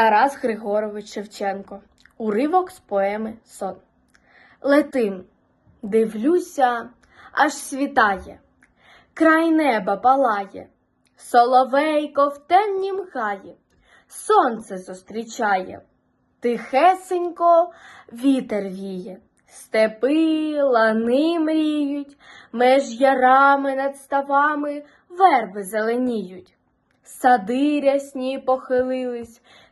Тарас Григорович Шевченко. Уривок з поеми Сон. Летим, дивлюся, аж світає, край неба палає, соловейко в темнім гаї, сонце зустрічає, тихесенько вітер віє, степи, лани мріють, меж ярами над ставами верби зеленіють. Сади рясні похилились,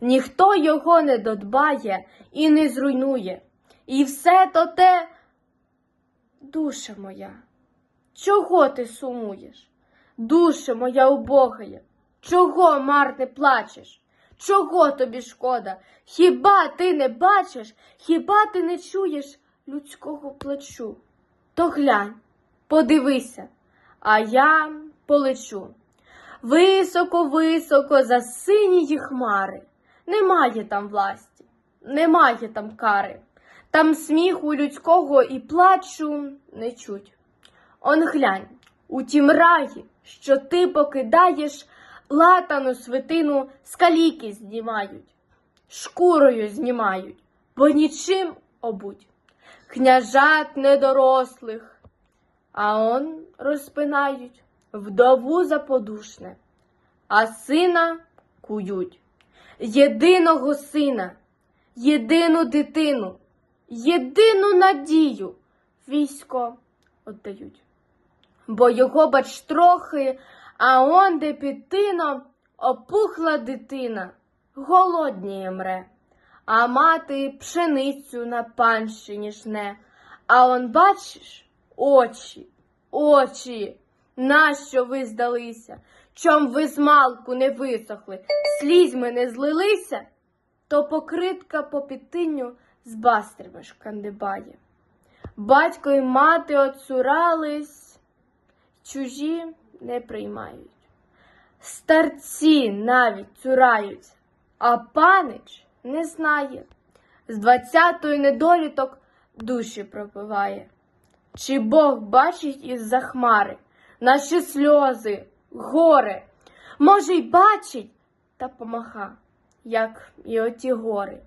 Ніхто його не додбає і не зруйнує. І все то те, душа моя, чого ти сумуєш? Душа моя убогая, чого марне плачеш? Чого тобі шкода? Хіба ти не бачиш, хіба ти не чуєш людського плачу? То глянь, подивися, а я полечу. Високо-високо за синії хмари. Немає там власті, немає там кари, там сміху людського і плачу не чуть. Он глянь, у тім раї, що ти покидаєш, латану свитину скаліки знімають, шкурою знімають, бо нічим обуть. Княжат недорослих, а он розпинають вдову заподушне, а сина кують єдиного сина, єдину дитину, єдину надію військо віддають. Бо його бач трохи, а он де під тином опухла дитина, голодніє мре, а мати пшеницю на панщині жне. А он бачиш очі, очі, нащо ви здалися? Чом ви з малку не висохли, слізьми не злилися, то покритка по підтинню з бастрями шкандибає. Батько й мати оцурались, чужі не приймають. Старці навіть цураються, а панич не знає. З двадцятої недоліток душі пропиває. Чи Бог бачить із-за хмари наші сльози? горе. Може, й бачить, та помаха, як і оті гори.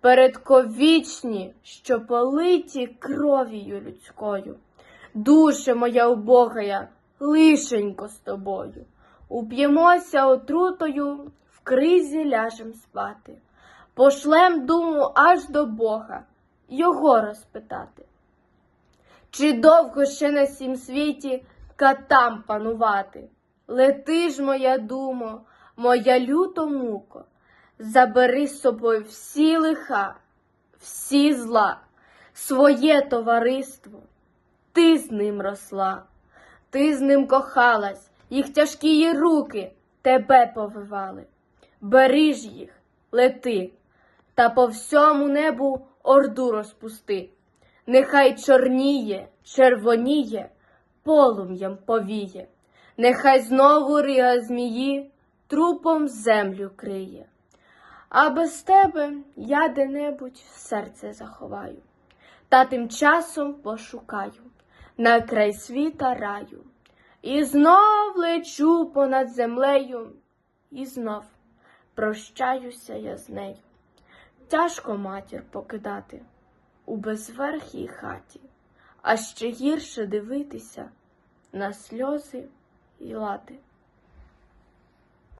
Передковічні, що политі кров'ю людською. Душе моя убогая, лишенько з тобою. Уп'ємося отрутою, в кризі ляжем спати. Пошлем думу аж до Бога, його розпитати. Чи довго ще на сім світі катам панувати? Лети ж, моя думо, моя люто муко, забери з собою всі лиха, всі зла, своє товариство, ти з ним росла, ти з ним кохалась, їх тяжкі її руки тебе повивали. Бери ж їх, лети, та по всьому небу орду розпусти. Нехай чорніє, червоніє, полум'ям повіє. Нехай знову рига змії трупом землю криє. А без тебе я де-небудь серце заховаю, та тим часом пошукаю на край світа раю. І знов лечу понад землею, і знов прощаюся я з нею. Тяжко матір покидати у безверхій хаті, а ще гірше дивитися на сльози і лати.